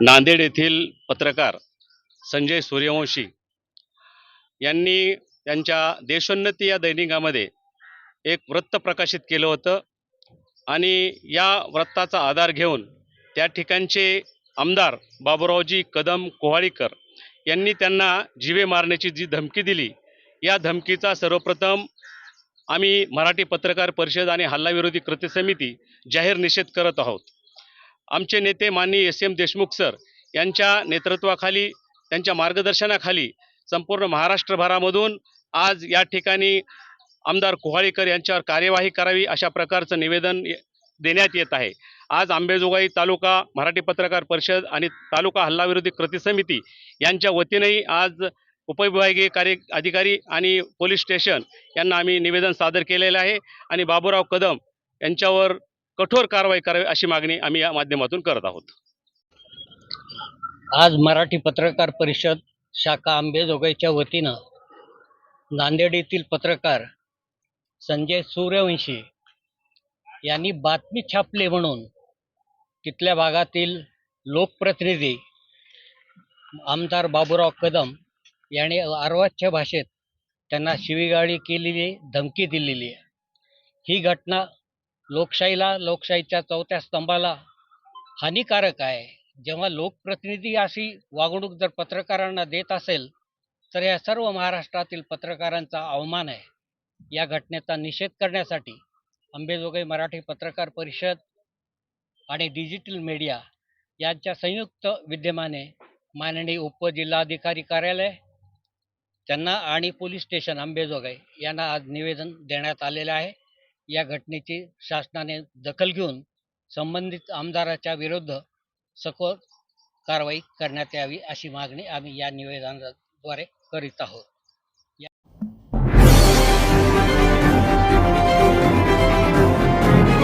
नांदेड येथील पत्रकार संजय सूर्यवंशी यांनी त्यांच्या देशोन्नती या दैनिकामध्ये एक वृत्त प्रकाशित केलं होतं. आणि या वृत्ताचा आधार घेऊन त्या ठिकाणचे आमदार बाबुरावजी कदम कोहाळीकर यांनी त्यांना जीवे मारण्याची जी धमकी दिली या धमकीचा सर्वप्रथम आम्ही मराठी पत्रकार परिषद आणि हल्लाविरोधी कृती समिती जाहीर निषेध करत आहोत. आमचे नेते माननीय एस एम देशमुख सर यांच्या नेतृत्वाखाली त्यांच्या मार्गदर्शनाखाली संपूर्ण महाराष्ट्रभरामधून आज या ठिकाणी आमदार कोहाळीकर यांच्यावर कार्यवाही करावी अशा प्रकारचं निवेदन देण्यात येत आहे. आज आंबेजोगाई तालुका मराठी पत्रकार परिषद आणि तालुका हल्लाविरोधी कृती समिती यांच्या वतीनेही आज उपविभागीय कार्य अधिकारी आणि पोलीस स्टेशन यांना आम्ही निवेदन सादर केलेलं आहे. आणि बाबूराव कदम यांच्यावर कठोर कारवाई करावी अशी मागणी आम्ही या माध्यमातून करत आहोत. आज मराठी पत्रकार परिषद शाखा आंबेजोगाईच्या वतीनं नांदेड येथील पत्रकार संजय सूर्यवंशी यांनी बातमी छापली म्हणून तिथल्या भागातील लोकप्रतिनिधी आमदार बाबूराव कदम यांनी अर्वाच्य भाषेत त्यांना शिवीगाळी केलेली धमकी दिलेली आहे. ही घटना लोकशाहीला लोकशाहीच्या चौथ्या स्तंभाला हानिकारक आहे. जेव्हा लोकप्रतिनिधी अशी वागणूक जर पत्रकारांना देत असेल तर या सर्व महाराष्ट्रातील पत्रकारांचा अवमान आहे. या घटनेचा निषेध करण्यासाठी अंबेजोगाई मराठी पत्रकार परिषद आणि डिजिटल मीडिया यांच्या संयुक्त विद्यमाने माननीय उपजिल्हाधिकारी कार्यालय त्यांना आणि पोलीस स्टेशन अंबेजोगाई यांना आज निवेदन देण्यात आलेलं आहे. या घटनेची शासनाने दखल घेऊन संबंधित आमदाराच्या विरुद्ध सखोल कारवाई करण्यात यावी अशी मागणी आम्ही या निवेदनाद्वारे करीत आहोत.